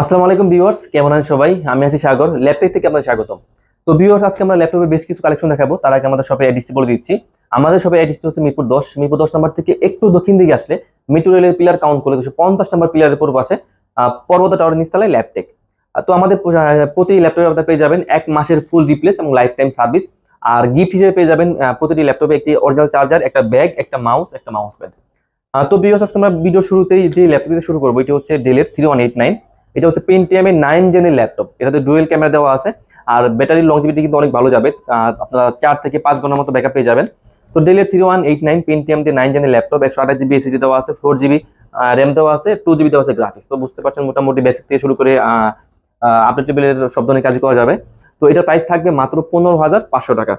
আসসালামু আলাইকুম ভিউয়ার্স, কেমন আছেন সবাই? আমি আছি সাগর, ল্যাপটপ থেকে আপনাদের স্বাগতম। তো ভিউয়ার্স, আজকে আমরা ল্যাপটপে বেশ কিছু কালেকশন দেখাবো। তার আগে আমাদের শপে অ্যাড্রেসটি বলে দিচ্ছি। আমাদের শপে অ্যাড্রেসটি হচ্ছে মিরপুর দশ। মিরপুর দশ নম্বর থেকে একটু দক্ষিণ দিকে আসলে মিটু রেলের পিলার কাউন্ট করে দুশো পঞ্চাশ নম্বর পিলারের পূর্ব পাশে পর্বত টাওয়ার নিচতলায় ল্যাপটেক তো আমাদের প্রতি ল্যাপটপে আপনারা পেয়ে যাবেন এক মাসের ফুল রিপ্লেস এবং লাইফ টাইম সার্ভিস আর গিফট হিসেবে পেয়ে যাবেন প্রতিটি ল্যাপটপে একটি অরিজিনাল চার্জার একটা ব্যাগ একটা মাউস একটা মাউস প্যাড তো ভিউয়ার্স, আজকে আমরা ভিডিও শুরুতেই যে ল্যাপটপ শুরু করব, এটি হচ্ছে ডেলের থ্রি ওয়ান এইট নাইন এটা হচ্ছে পেন্টিএম নাইন জেনের ল্যাপটপ এটাতে ডুয়েল ক্যামেরা দেওয়া আছে। আর ব্যাটারি লংজিভিটি কিন্তু অনেক ভালো যাবে। আপনারা চার থেকে পাঁচ ঘণ্টার মতো ব্যাকআপ পেয়ে যাবেন। তো ডেলের three one eight nine Pentium দিয়ে নাইন জেনের ল্যাপটপ একশো আঠাশ জিবি এসিডি দেওয়া আছে ফোর জিবি র্যাম দেওয়া আছে টু জিবি দেওয়া আছে গ্রাফিক্স তো বুঝতে পারছেন মোটামুটি বেসিক থেকে শুরু করে আপডেট টেবিলের সব ধরনের কাজ করা যাবে। তো এটার প্রাইস থাকবে মাত্র পনেরো হাজার পাঁচশো টাকা।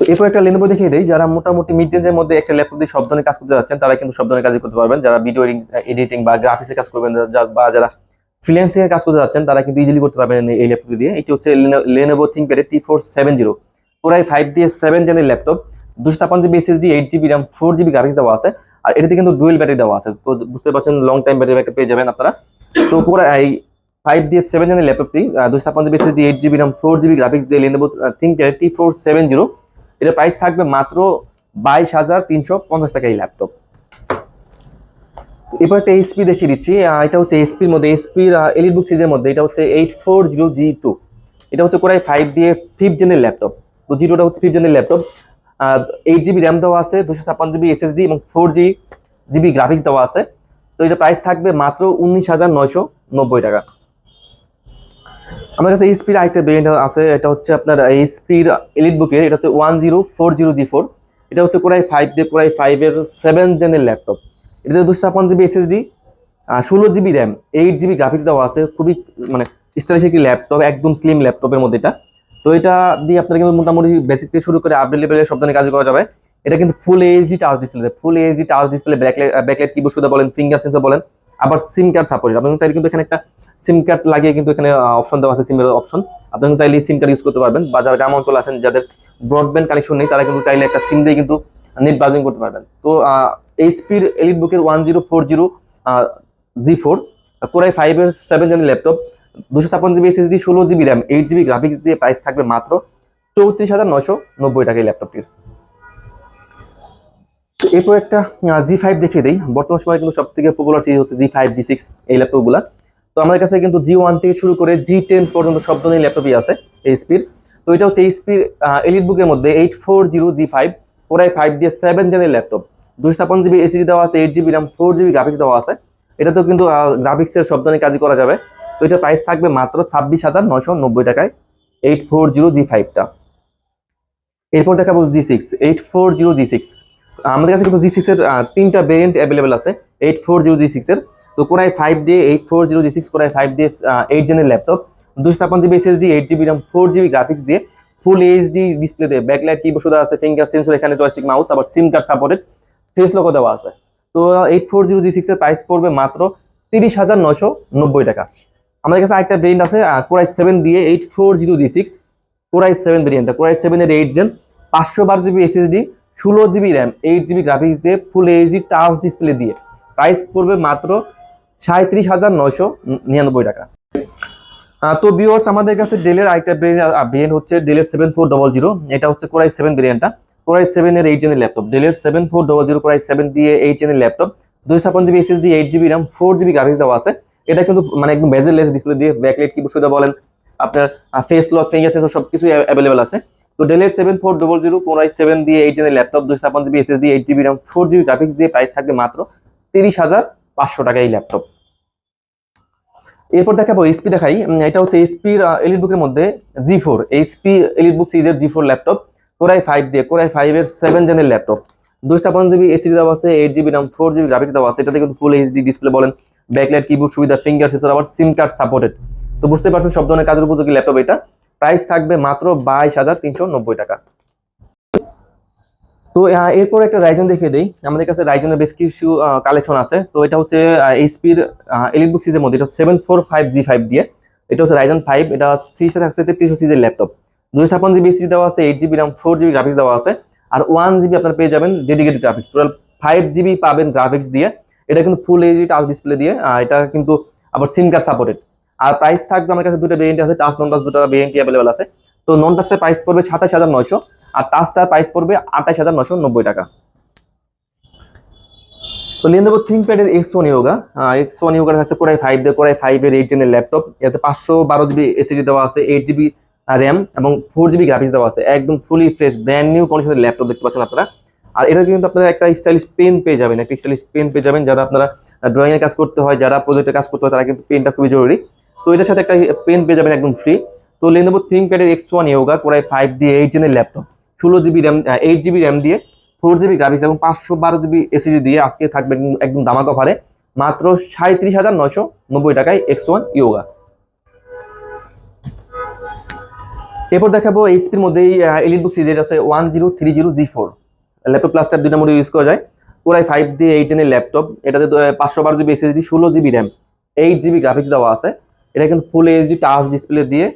তো এরপর একটা লেনোভো দেখিয়ে দেই, যারা মোটামুটি মিড রেঞ্জের মধ্যে একটা ল্যাপটপ দিয়ে সব ধরনের কাজ করতে যাচ্ছেন, তারা কিন্তু সব ধরনের কাজই করতে পারবেন। যারা ভিডিও এডিটিং বা গ্রাফিক্সের কাজ করবেন বা যারা ফ্রিল্যান্সিং এর কাজ করতে যাচ্ছেন, তারা কিন্তু ইজিলি করতে পারবেন এই- ল্যাপটপ দিয়ে। এটি হচ্ছে Lenovo ThinkPad T four seven zero পুরাই ফাইভ ডি সেভেন জেনের ল্যাপটপ দুশো ছাপ্পান্ন GB SSD eight GB RAM four GB graphics দেওয়া আছে, আর এটাতে কিন্তু ডুয়েল ব্যাটারি দেওয়া আছে। তো বুঝতে পারছেন লং টাইম ব্যাটারি ব্যাকআপ পেয়ে যাবেন আপনারা। তো পুরো এই ফাইভ ডি সেভেন জেনের ল্যাপটপটি দুশো ছাপ্পান্ন GB SSD eight GB RAM four GB graphics দিয়ে Lenovo ThinkPad T four seven zero এটার প্রাইস থাকবে মাত্র বাইশ হাজার তিনশো পঞ্চাশ টাকা এই ল্যাপটপ এবার একটা এইচপি দেখিয়ে দিচ্ছি এটা হচ্ছে এইচপির মধ্যে এইচপির এলিট বুক সিরিজের মধ্যে, এটা হচ্ছে eight four zero G two এটা হচ্ছে কোরাই ফাইভ দিয়ে ফিফথ জেনের ল্যাপটপ তো জি টুটা হচ্ছে ফিফথ জেনের ল্যাপটপ এইট জিবি র্যাম দেওয়া আছে দুশো ছাপ্পান্ন জিবি এসএসডি এবং ফোর জি জিবি গ্রাফিক্স দেওয়া আছে। তো এটা প্রাইস থাকবে মাত্র উনিশ হাজার নয়শো নব্বই টাকা। আমার কাছে এইচপির আরেকটা ব্র্যান্ড আছে, এটা হচ্ছে আপনার এইচপির এলিট বুকের এটা হচ্ছে one zero four zero G four এটা হচ্ছে কোরাই ফাইভ দিয়ে কোরাই ফাইভের সেভেন জেনের ল্যাপটপ এটাতে দুশো ছাপ্পান্ন জিবি এসএসডি ষোলো GB RAM eight GB graphics দেওয়া আছে, খুবই মানে স্টাইলিশ একটি ল্যাপটপ একদম স্লিম ল্যাপটপের মধ্যে এটা। তো এটা দিয়ে আপনারা কিন্তু মোটামুটি বেসিক থেকে শুরু করে আপডেট লেভেলের সব ধরনের কাজ করা যাবে। এটা কিন্তু full HD touch display full HD touch display backlight backlight keyboard সুদা বলেন ফিঙ্গার সেন্সর বলেন, আবার সিম কার্ড সাপোর্ট আপনি চাইলে কিন্তু এখানে একটা সিম কার্ড লাগিয়ে কিন্তু এখানে অপশন দেওয়া আছে সিমের অপশন আপনি চাইলে সিম কার্ড ইউজ করতে পারবেন, বা যারা গ্রাম অঞ্চলে আছেন, যাদের ব্রডব্যান্ড কানেকশন নেই, তারা কিন্তু চাইলে একটা সিম দিয়ে কিন্তু নেট ব্রাউজিং করতে পারবেন। তো এইচপির এলিট বুকের one zero four zero G four core i ফাইভের সেভেন জেনের ল্যাপটপ দুশো ছাপ্পান্ন জিবি এসএসডি ষোলো GB RAM eight GB graphics দিয়ে প্রাইস থাকবে মাত্র চৌত্রিশ হাজার নশো নব্বই টাকা এই ল্যাপটপটির তো এরপর একটা জি ফাইভ দেখিয়ে দিই। বর্তমান সময়ে কিন্তু সব থেকে পপুলার সিরিজ হচ্ছে জি ফাইভ জি সিক্স এই ল্যাপটপগুলো তো আমাদের কাছে কিন্তু জি ওয়ান থেকে শুরু করে জি টেন পর্যন্ত সব ধরনের ল্যাপটপই আছে এইচপির তো এটা হচ্ছে এইচপির এলিট বুকের মধ্যে eight four zero G five ওরাই ফাইভ দিয়ে সেভেন জেনের ল্যাপটপ। দুশো ছাপ্পান্ন জিবি এসিডি দেওয়া আছে eight GB RAM four GB graphics দেওয়া আছে। এটাতেও কিন্তু গ্রাফিক্সের সব ধরনের কাজই করা যাবে। তো এটা প্রাইস থাকবে মাত্র ছাব্বিশ হাজার নশো নব্বই টাকায় এইট ফোর জিরো জি ফাইভটা এরপর দেখাবো G six eight four zero G six আমাদের কাছে কিন্তু জি সিক্সের তিনটা ভেরিয়েন্ট অ্যাভেলেবেল আছে এইট ফোর জিরো জি সিক্সের তো কোরাই ফাইভ দিয়ে eight four zero G six core i five দিয়ে এইট জেনের ল্যাপটপ দুশো ছাপ্পান্ন GB SSD eight GB RAM four GB graphics দিয়ে ফুল এইচডি ডিসপ্লে দিয়ে। ব্যাকলাইট কিবোর্ড শুধু আছে ফিঙ্গার সেন্সর এখানে জয়স্টিক মাউস আবার সিম কার্ড সাপোর্টেড ফেস লোকও দেওয়া আছে। তো এইট ফোর জিরো জি সিক্সের প্রাইস পড়বে মাত্র তিরিশ হাজার নশো নব্বই টাকা। আমাদের কাছে আরেকটা ভেরিয়েন্ট আছে কোরাই সেভেন দিয়ে eight four zero G six core i seven ভেরিয়েন্টটা core i সেভেনের এইট জেন পাঁচশো বারো জিবি এসএসডি ষোলো GB RAM eight GB graphics দিয়ে ফুল এইচডি টাচ ডিসপ্লে দিয়ে। প্রাইস পড়বে মাত্র সাঁত্রিশ হাজার নয়শো নিরানব্বই টাকা। তো ভিউয়ার্স আমাদের কাছে ডেলের আরেকটা ভেরিয়েন্ট হচ্ছে ডেলের সেভেন ফোর ডবল জিরো এটা হচ্ছে কোরাই সেভেন ভেরিয়েন্টটা কোরাই সেভেনের এইট জেনের ল্যাপটপ ডেলের seven four double zero core i seven দিয়ে এইট জেনের ল্যাপটপ দুশো ছাপ্পান্ন GB SSD eight GB RAM four GB graphics দেওয়া আছে। এটা কিন্তু মানে একদম বেজেলেস ডিসপ্লে দিয়ে ব্যাকলাইট কি সুবিধা বলেন। আপনার ফেস লক ফিঙ্গার সেন্সর সব কিছু অ্যাভেলেবেল আছে। তো ডেলের seven four double zero core i seven দিয়ে এইট জেনের ল্যাপটপ দুশো ছাপ্পান্ন GB SSD eight GB RAM four GB graphics দিয়ে প্রাইস থাকবে মাত্র তিরিশ হাজার পাঁচশো টাকা এই ল্যাপটপ এরপর দেখাবো এইচপি দেখাই। এটা হচ্ছে এইচপির এলিট বুকের মধ্যে G four HP elite book সিরিজের G four laptop core i five দিয়ে কোরাই ফাইভের সেভেন জেনের ল্যাপটপ দুশো ছাপ্পান্ন জিবি এসি দেওয়া আছে eight GB RAM four GB graphics দেওয়া আছে। এটাতে কিন্তু ফুল এইচডি ডিসপ্লে বলেন ব্যাকলাইট কিবোর্ড সুবিধা ফিঙ্গার সেন্সর আবার সিম কার্ড সাপোর্টেড তো বুঝতে পারছেন সব ধরনের কাজের উপযোগী ল্যাপটপ এটা। প্রাইস থাকবে মাত্র বাইশ হাজার তিনশো নব্বই টাকা। তো এরপর একটা রাইজন দেখিয়ে দিই। আমাদের কাছে রাইজনের বেশ কিছু কালেকশন আছে। তো, এটা হচ্ছে এইচপির এলিট বুক সিরিজের মধ্যে। এটা seven four five G five দিয়ে। এটা হচ্ছে রাইজন ফাইভ এটা সিরিজটা থাকছে তেত্রিশশো সিজের ল্যাপটপ। দুশো ছাপ্পান্ন জিবি এসি দেওয়া আছে eight GB RAM four GB graphics দেওয়া আছে। আর ওয়ান জিবি আপনার পেয়ে যাবেন dedicated graphics total five GB পাবেন গ্রাফিক্স দিয়ে। এটা কিন্তু ফুল এইচডি টাচ ডিসপ্লে দিয়ে। এটা কিন্তু আবার সিম কার্ড সাপোর্টেড আর প্রাইস থাকবে আমার কাছে দুটো ভেরিয়েন্ট আছে টাচ নন টাচ দুটো ভেরিয়েন্টই অ্যাভেলেবল আছে। তো নন টাচের প্রাইস পড়বে সাতাশ হাজার নয়শো। আর টাচটার প্রাইস পড়বে আঠাশ হাজার নশো নব্বই টাকা। তো নিয়ে নেব থিঙ্কপ্যাডের X one Yoga X one Yoga হচ্ছে কোরাই ফাইভ দিয়ে কোরাই ফাইভ এর এইট জেনের ল্যাপটপ এতে পাঁচশো বারো জিবি এসিডি দেওয়া আছে এইট জিবি র্যাম এবং ফোর জিবি গ্রাফিক্স দেওয়া আছে। একদম ফুলি ফ্রেশ ব্র্যান্ড নিউ কন্ডিশনের ল্যাপটপ দেখতে পাচ্ছেন আপনারা। আর এটা কিন্তু আপনারা একটা স্টাইলিশ পেন পেয়ে যাবেন, একটা স্টাইলিশ পেন পেয়ে যাবেন যারা আপনারা ড্রয়িং এর কাজ করতে হয়, যারা প্রজেক্টের কাজ করতে হয়, তারা কিন্তু পেনটা খুবই জরুরি। তো এটার সাথে একটা পেন পেয়ে যাবেন একদম ফ্রি তো Lenovo থিঙ্কপ্যাডের X one yoga core i five দিয়ে এইট জেনের ল্যাপটপ ষোলো GB RAM eight GB RAM দিয়ে ফোর জিবি গ্রাফিক্স এবং পাঁচশো বারো জিবি এসিডি দিয়ে আজকে থাকবে একদম- দামাক অফারে মাত্র সাঁত্রিশ হাজার নয়শো নব্বই টাকায় এক্স ওয়ান ইয়োগা এরপর দেখাবো এইচপির মধ্যেই এলিট বুক সিরিজ আছে one zero three zero G four laptop plaster দুই মোডে ইউজ করা যায়। পুরাই ফাইভ দিয়ে এইট জেনের ল্যাপটপ এটাতে পাঁচশো বারো জিবি এসএসডি ষোলো GB RAM eight GB graphics দেওয়া আছে। এটা কিন্তু ফুল এইচডি টাচ ডিসপ্লে দিয়ে,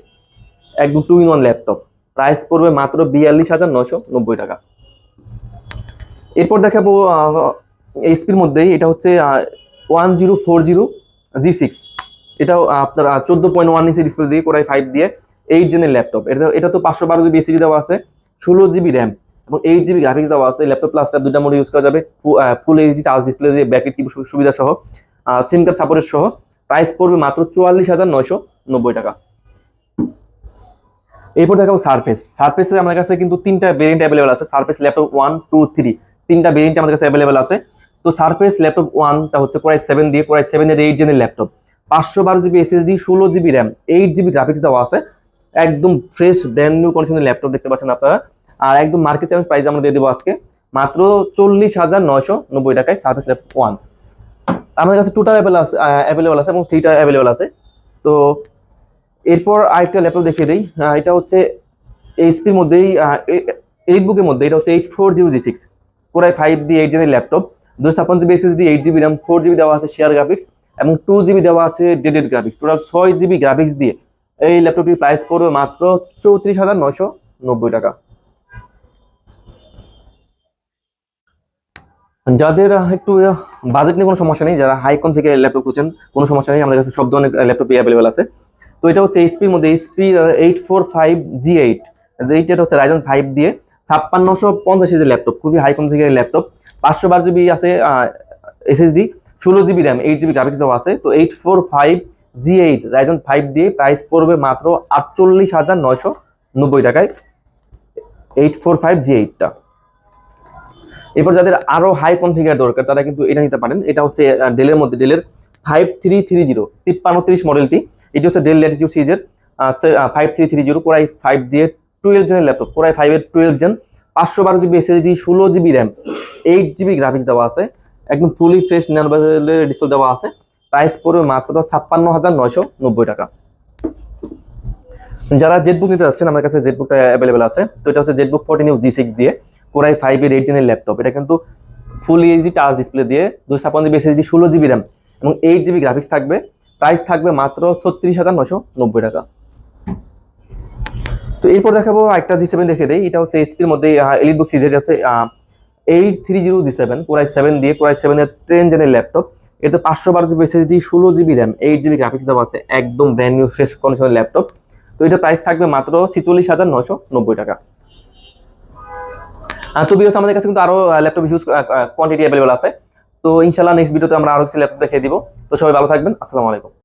একদম two in one laptop price পড়বে মাত্র বিয়াল্লিশ হাজার নশো নব্বই টাকা। এরপর দেখাবো এইচপির মধ্যেই এটা হচ্ছে one zero four zero G six এটাও আপনার চোদ্দ পয়েন্ট ওয়ান ইঞ্চি ডিসপ্লে দিয়ে কোরাই ফাইভ দিয়ে এইট জেনের ল্যাপটপ এটা এটা তো পাঁচশো বারো জিবি এসিডি দেওয়া আছে, ষোলো জিবি র্যাম এবং এইট জিবি গ্রাফিক্স দেওয়া আছে। ল্যাপটপ প্লাসটা দুইটা মোড ইউজ করা যাবে ফুল এইচডি টাচ ডিসপ্লে দিয়ে ব্যাকেট কি সুবিধা সহ সিম কার্ড সাপোর্টের সহ। প্রাইস পড়বে মাত্র চুয়াল্লিশ হাজার নয়শো নব্বই টাকা। এরপর দেখাবো সারফেস সারফেসে আমাদের কাছে কিন্তু তিনটা ভেরিয়েন্ট অ্যাভেলেবল আছে। Surface laptop one two three তিনটা ভেরিয়েন্ট আমাদের কাছে অ্যাভেলেবল আছে। তো সারফেস ল্যাপটপ ওয়ানটা হচ্ছে কোরাই সেভেন দিয়ে কোরাই সেভেনের এইট জেনের ল্যাপটপ পাঁচশো বারো জিবি এসএসডি ষোলো GB RAM eight GB graphics দেওয়া আছে। একদম ফ্রেশ ব্র্যান্ড নিউ কন্ডিশনের ল্যাপটপ দেখতে পাচ্ছেন আপনারা। আর একদম মার্কেট চ্যালেঞ্জ প্রাইস আমরা দিয়ে দেবো আজকে। মাত্র চল্লিশ হাজার নয়শো নব্বই টাকায় সার্ভিস ল্যাপটপ ওয়ান আমাদের কাছে টুটা অ্যাভেলেবল আছে অ্যাভেলেবল আছে এবং থ্রিটা অ্যাভেলেবল আছে। তো এরপর আরেকটা ল্যাপটপ দেখিয়ে দিই। এটা হচ্ছে এইচপির মধ্যেই এইট বুকের মধ্যে, এটা হচ্ছে eight four zero G six Core i five the eight জিবির ল্যাপটপ। দুশো ছাপ্পান্ন GB SSD eight GB RAM four GB দেওয়া আছে শেয়ার গ্রাফিক্স এবং টু জিবি দেওয়া আছে ডেডেড গ্রাফিক্স টোটাল ছয় জিবি গ্রাফিক্স দিয়ে এই ল্যাপটপটির প্রাইস পড়বে মাত্র চৌত্রিশ হাজার নয়শো নব্বই টাকা। যাদের একটু বাজেট নিয়ে কোনো সমস্যা নেই, যারা হাইকন থেকে ল্যাপটপ খুঁজছেন, কোনো সমস্যা নেই, আমাদের কাছে সব ধরনের ল্যাপটপই অ্যাভেলেবেল আছে। তো এটা হচ্ছে এইচপির মধ্যে HP eight four five G eight এইটা হচ্ছে রাইজন ফাইভ দিয়ে ছাপ্পান্নশো পঞ্চাশ সিজের ল্যাপটপ খুবই হাইকন থেকে ল্যাপটপ পাঁচশো বারো জিবি আছে এসএসডি ষোলো GB RAM eight GB graphics দেওয়া আছে, তো eight four five G eight Ryzen five দিয়ে প্রাইস পড়বে মাত্র আটচল্লিশ হাজার নয়শো নব্বই টাকায় এইট ফোর ফাইভ জি এইটটা এরপর যাদের আরও হাই কনফিগার দরকার, তারা কিন্তু এটা নিতে পারেন, এটা হচ্ছে ডেলের মধ্যে ডেলের ফাইভ থ্রি থ্রি জিরো তিপ্পান্ন তিরিশ মডেলটি এটি হচ্ছে ডেল ল্যাটিটিউড সিরিজের ফাইভ থ্রি থ্রি জিরো পুরাই ফাইভ দিয়ে টুয়েলভ জেনের ল্যাপটপ কোরাই ফাইভের টুয়েলভ জেন পাঁচশো বারো জিবি এসএসডি ষোলো GB RAM eight GB graphics দেওয়া আছে, একদম ফুলি ফ্রেশ ন্যানোবাজেলের ডিসপ্লে দেওয়া আছে। প্রাইস পড়বে মাত্র ছাপ্পান্ন হাজার নয়শো নব্বই টাকা। যারা জেটবুক নিতে যাচ্ছেন, আমার কাছে জেটবুকটা অ্যাভেলেবেল আছে। তো এটা হচ্ছে ZenBook fourteen U G six দিয়ে কোরাই ফাইভ এর এইট জেনের ল্যাপটপ এটা কিন্তু ফুল এইচডি টাচ ডিসপ্লে দিয়ে, দুশো ছাপ্পান্ন জিবি এসএসডি ষোলো জিবি র্যাম এবং এইট জিবি গ্রাফিক্স থাকবে। প্রাইস থাকবে মাত্র ছত্রিশ হাজার নশো নব্বই টাকা। তো এরপর দেখাবো একটা জি সেভেন দেখে দেয় এটা হচ্ছে এইচপির মধ্যে এলিট বুক সিরিজ হচ্ছে eight three zero G seven Core i seven দিয়ে কোরাই সেভেনের টেন জেনের ল্যাপটপ এতে পাঁচশো বারো জিবি এসএসডি ষোলো GB RAM eight GB graphics দেওয়া আছে একদম ব্র্যান্ড নিউ ফ্রেশ কন্ডিশনের ল্যাপটপ তো এটা প্রাইস থাকবে মাত্র ছিচল্লিশ হাজার নশো নব্বই টাকা। আহ, তো বিকজ আমাদের কাছে কিন্তু আরও ল্যাপটপ হিউজ কোয়ান্টিটি অ্যাভেলেবল আছে। তো ইনশাল্লাহ নেক্সট ভিডিওতে আমরা আরও কিছু ল্যাপটপ দেখিয়ে দিব। তো সবাই ভালো থাকবেন। আসসালামু আলাইকুম।